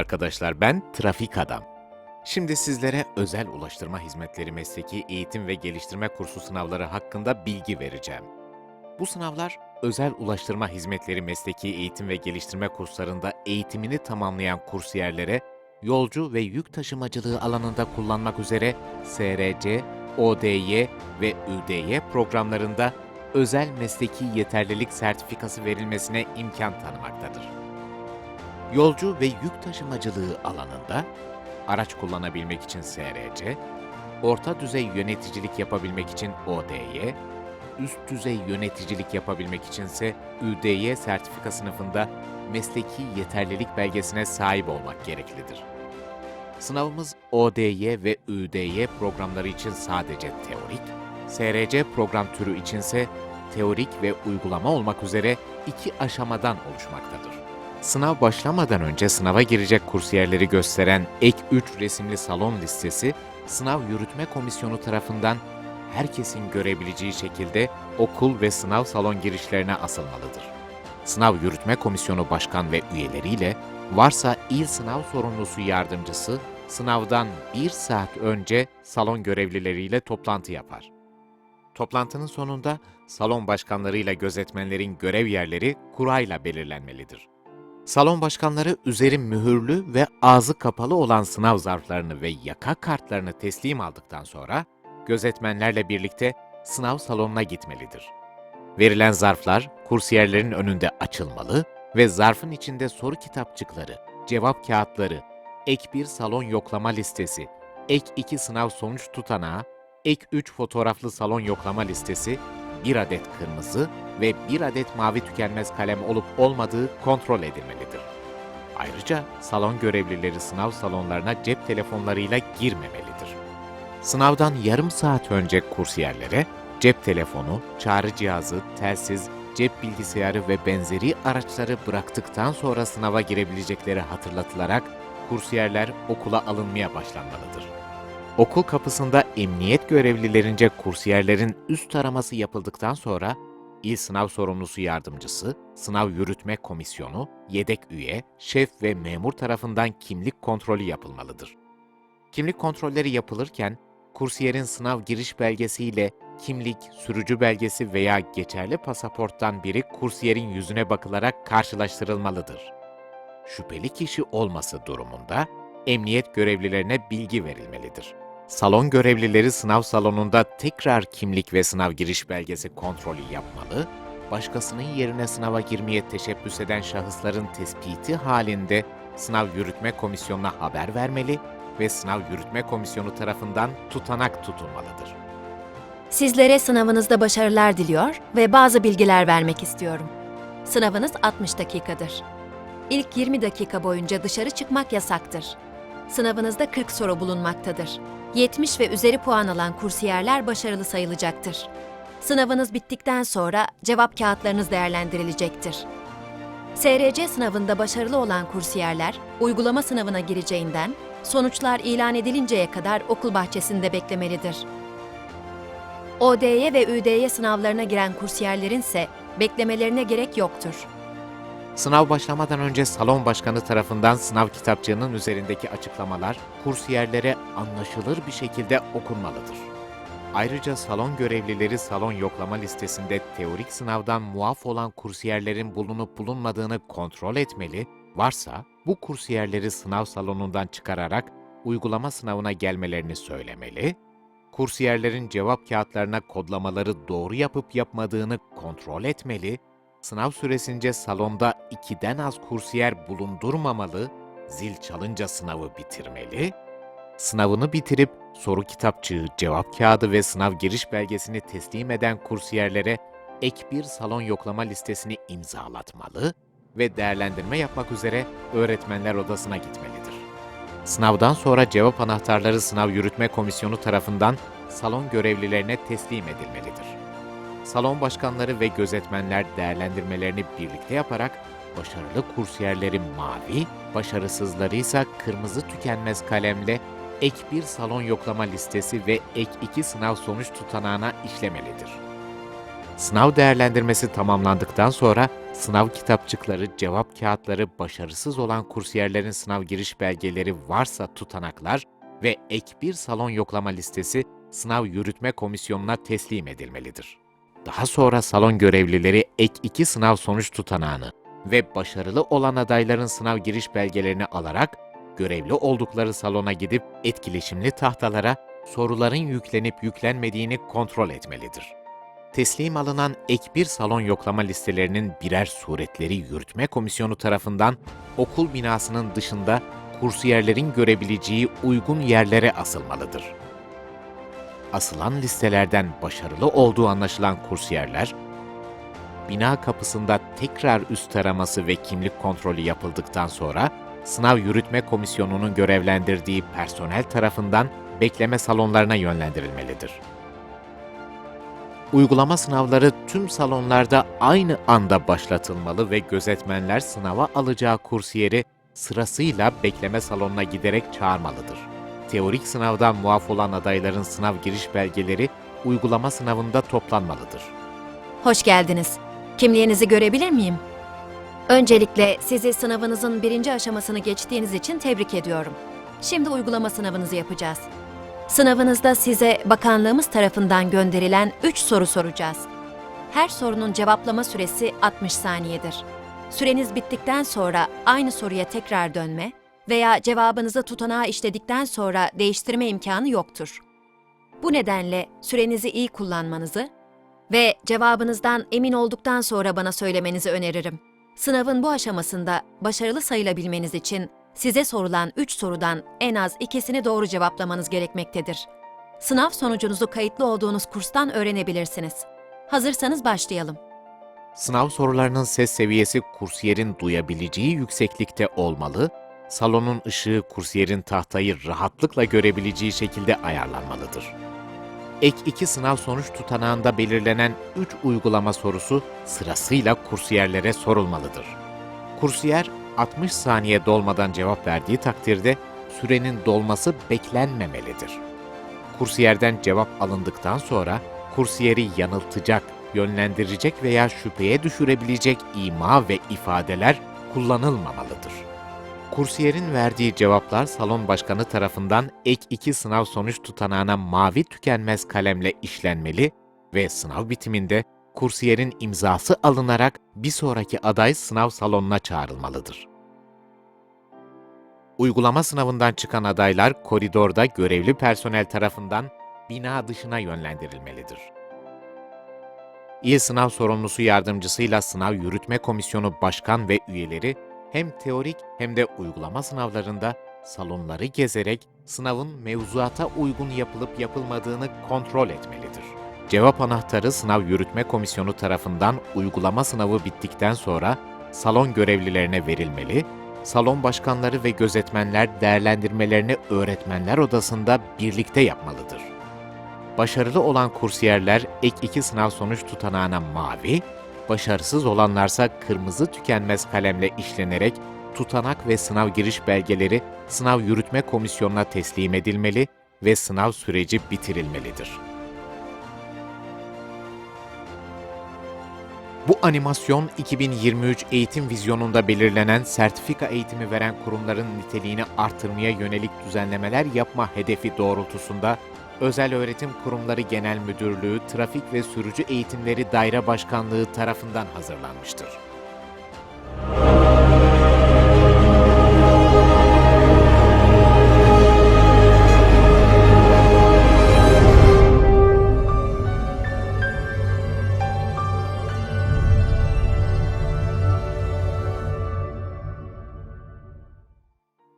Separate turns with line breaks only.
Arkadaşlar, ben Trafik Adam. Şimdi sizlere özel ulaştırma hizmetleri mesleki eğitim ve geliştirme kursu sınavları hakkında bilgi vereceğim. Bu sınavlar özel ulaştırma hizmetleri mesleki eğitim ve geliştirme kurslarında eğitimini tamamlayan kursiyerlere yolcu ve yük taşımacılığı alanında kullanmak üzere SRC, ODY ve ÜDY programlarında özel mesleki yeterlilik sertifikası verilmesine imkan tanımaktadır. Yolcu ve yük taşımacılığı alanında araç kullanabilmek için SRC, orta düzey yöneticilik yapabilmek için ODY, üst düzey yöneticilik yapabilmek içinse ÜDY sertifika sınıfında mesleki yeterlilik belgesine sahip olmak gereklidir. Sınavımız ODY ve ÜDY programları için sadece teorik, SRC program türü içinse teorik ve uygulama olmak üzere iki aşamadan oluşmaktadır. Sınav başlamadan önce sınava girecek kursiyerleri gösteren ek 3 resimli salon listesi, Sınav Yürütme Komisyonu tarafından herkesin görebileceği şekilde okul ve sınav salon girişlerine asılmalıdır. Sınav Yürütme Komisyonu Başkan ve üyeleriyle varsa il sınav sorumlusu yardımcısı sınavdan bir saat önce salon görevlileriyle toplantı yapar. Toplantının sonunda salon başkanlarıyla gözetmenlerin görev yerleri kurayla belirlenmelidir. Salon başkanları üzeri mühürlü ve ağzı kapalı olan sınav zarflarını ve yaka kartlarını teslim aldıktan sonra gözetmenlerle birlikte sınav salonuna gitmelidir. Verilen zarflar kursiyerlerin önünde açılmalı ve zarfın içinde soru kitapçıkları, cevap kağıtları, ek 1 salon yoklama listesi, ek 2 sınav sonuç tutanağı, ek 3 fotoğraflı salon yoklama listesi, 1 adet kırmızı ve 1 adet mavi tükenmez kalem olup olmadığı kontrol edilmelidir. Ayrıca salon görevlileri sınav salonlarına cep telefonlarıyla girmemelidir. Sınavdan yarım saat önce kursiyerlere cep telefonu, çağrı cihazı, telsiz, cep bilgisayarı ve benzeri araçları bıraktıktan sonra sınava girebilecekleri hatırlatılarak kursiyerler okula alınmaya başlanmalıdır. Okul kapısında emniyet görevlilerince kursiyerlerin üst taraması yapıldıktan sonra İl Sınav Sorumlusu Yardımcısı, Sınav Yürütme Komisyonu, yedek üye, şef ve memur tarafından kimlik kontrolü yapılmalıdır. Kimlik kontrolleri yapılırken, kursiyerin sınav giriş belgesiyle kimlik, sürücü belgesi veya geçerli pasaporttan biri kursiyerin yüzüne bakılarak karşılaştırılmalıdır. Şüpheli kişi olması durumunda emniyet görevlilerine bilgi verilmelidir. Salon görevlileri sınav salonunda tekrar kimlik ve sınav giriş belgesi kontrolü yapmalı, başkasının yerine sınava girmeye teşebbüs eden şahısların tespiti halinde sınav yürütme komisyonuna haber vermeli ve sınav yürütme komisyonu tarafından tutanak tutulmalıdır.
Sizlere sınavınızda başarılar diliyor ve bazı bilgiler vermek istiyorum. Sınavınız 60 dakikadır. İlk 20 dakika boyunca dışarı çıkmak yasaktır. Sınavınızda 40 soru bulunmaktadır. 70 ve üzeri puan alan kursiyerler başarılı sayılacaktır. Sınavınız bittikten sonra cevap kağıtlarınız değerlendirilecektir. SRC sınavında başarılı olan kursiyerler uygulama sınavına gireceğinden sonuçlar ilan edilinceye kadar okul bahçesinde beklemelidir. ODY ve ÜDY sınavlarına giren kursiyerlerin ise beklemelerine gerek yoktur.
Sınav başlamadan önce salon başkanı tarafından sınav kitapçığının üzerindeki açıklamalar kursiyerlere anlaşılır bir şekilde okunmalıdır. Ayrıca salon görevlileri salon yoklama listesinde teorik sınavdan muaf olan kursiyerlerin bulunup bulunmadığını kontrol etmeli, varsa bu kursiyerleri sınav salonundan çıkararak uygulama sınavına gelmelerini söylemeli, kursiyerlerin cevap kağıtlarına kodlamaları doğru yapıp yapmadığını kontrol etmeli, sınav süresince salonda ikiden az kursiyer bulundurmamalı, zil çalınca sınavı bitirmeli, sınavını bitirip soru kitapçığı, cevap kağıdı ve sınav giriş belgesini teslim eden kursiyerlere ek bir salon yoklama listesini imzalatmalı ve değerlendirme yapmak üzere öğretmenler odasına gitmelidir. Sınavdan sonra cevap anahtarları Sınav Yürütme Komisyonu tarafından salon görevlilerine teslim edilmelidir. Salon başkanları ve gözetmenler değerlendirmelerini birlikte yaparak başarılı kursiyerleri mavi, başarısızları ise kırmızı tükenmez kalemle ek bir salon yoklama listesi ve ek 2 sınav sonuç tutanağına işlemelidir. Sınav değerlendirmesi tamamlandıktan sonra sınav kitapçıkları, cevap kağıtları, başarısız olan kursiyerlerin sınav giriş belgeleri varsa tutanaklar ve ek bir salon yoklama listesi sınav yürütme komisyonuna teslim edilmelidir. Daha sonra salon görevlileri ek iki sınav sonuç tutanağını ve başarılı olan adayların sınav giriş belgelerini alarak görevli oldukları salona gidip etkileşimli tahtalara soruların yüklenip yüklenmediğini kontrol etmelidir. Teslim alınan ek bir salon yoklama listelerinin birer suretleri yürütme komisyonu tarafından okul binasının dışında kursiyerlerin görebileceği uygun yerlere asılmalıdır. Asılan listelerden başarılı olduğu anlaşılan kursiyerler, bina kapısında tekrar üst taraması ve kimlik kontrolü yapıldıktan sonra sınav yürütme komisyonunun görevlendirdiği personel tarafından bekleme salonlarına yönlendirilmelidir. Uygulama sınavları tüm salonlarda aynı anda başlatılmalı ve gözetmenler sınava alacağı kursiyeri sırasıyla bekleme salonuna giderek çağırmalıdır. Teorik sınavdan muaf olan adayların sınav giriş belgeleri uygulama sınavında toplanmalıdır.
Hoş geldiniz. Kimliğinizi görebilir miyim? Öncelikle sizi sınavınızın birinci aşamasını geçtiğiniz için tebrik ediyorum. Şimdi uygulama sınavınızı yapacağız. Sınavınızda size bakanlığımız tarafından gönderilen 3 soru soracağız. Her sorunun cevaplama süresi 60 saniyedir. Süreniz bittikten sonra aynı soruya tekrar dönme veya cevabınızı tutanağa işledikten sonra değiştirme imkanı yoktur. Bu nedenle sürenizi iyi kullanmanızı ve cevabınızdan emin olduktan sonra bana söylemenizi öneririm. Sınavın bu aşamasında başarılı sayılabilmeniz için size sorulan 3 sorudan en az ikisini doğru cevaplamanız gerekmektedir. Sınav sonucunuzu kayıtlı olduğunuz kurstan öğrenebilirsiniz. Hazırsanız başlayalım.
Sınav sorularının ses seviyesi kursiyerin duyabileceği yükseklikte olmalı, salonun ışığı kursiyerin tahtayı rahatlıkla görebileceği şekilde ayarlanmalıdır. Ek 2 sınav sonuç tutanağında belirlenen 3 uygulama sorusu sırasıyla kursiyerlere sorulmalıdır. Kursiyer 60 saniye dolmadan cevap verdiği takdirde sürenin dolması beklenmemelidir. Kursiyerden cevap alındıktan sonra kursiyeri yanıltacak, yönlendirecek veya şüpheye düşürebilecek ima ve ifadeler kullanılmamalıdır. Kursiyerin verdiği cevaplar salon başkanı tarafından ek 2 sınav sonuç tutanağına mavi tükenmez kalemle işlenmeli ve sınav bitiminde kursiyerin imzası alınarak bir sonraki aday sınav salonuna çağrılmalıdır. Uygulama sınavından çıkan adaylar koridorda görevli personel tarafından bina dışına yönlendirilmelidir. İl Sınav Sorumlusu Yardımcısıyla Sınav Yürütme Komisyonu Başkan ve üyeleri hem teorik hem de uygulama sınavlarında salonları gezerek sınavın mevzuata uygun yapılıp yapılmadığını kontrol etmelidir. Cevap anahtarı Sınav Yürütme Komisyonu tarafından uygulama sınavı bittikten sonra salon görevlilerine verilmeli, salon başkanları ve gözetmenler değerlendirmelerini öğretmenler odasında birlikte yapmalıdır. Başarılı olan kursiyerler ek 2 sınav sonuç tutanağına mavi, başarısız olanlarsa kırmızı tükenmez kalemle işlenerek tutanak ve sınav giriş belgeleri sınav yürütme komisyonuna teslim edilmeli ve sınav süreci bitirilmelidir. Bu animasyon 2023 eğitim vizyonunda belirlenen sertifika eğitimi veren kurumların niteliğini artırmaya yönelik düzenlemeler yapma hedefi doğrultusunda Özel Öğretim Kurumları Genel Müdürlüğü Trafik ve Sürücü Eğitimleri Daire Başkanlığı tarafından hazırlanmıştır.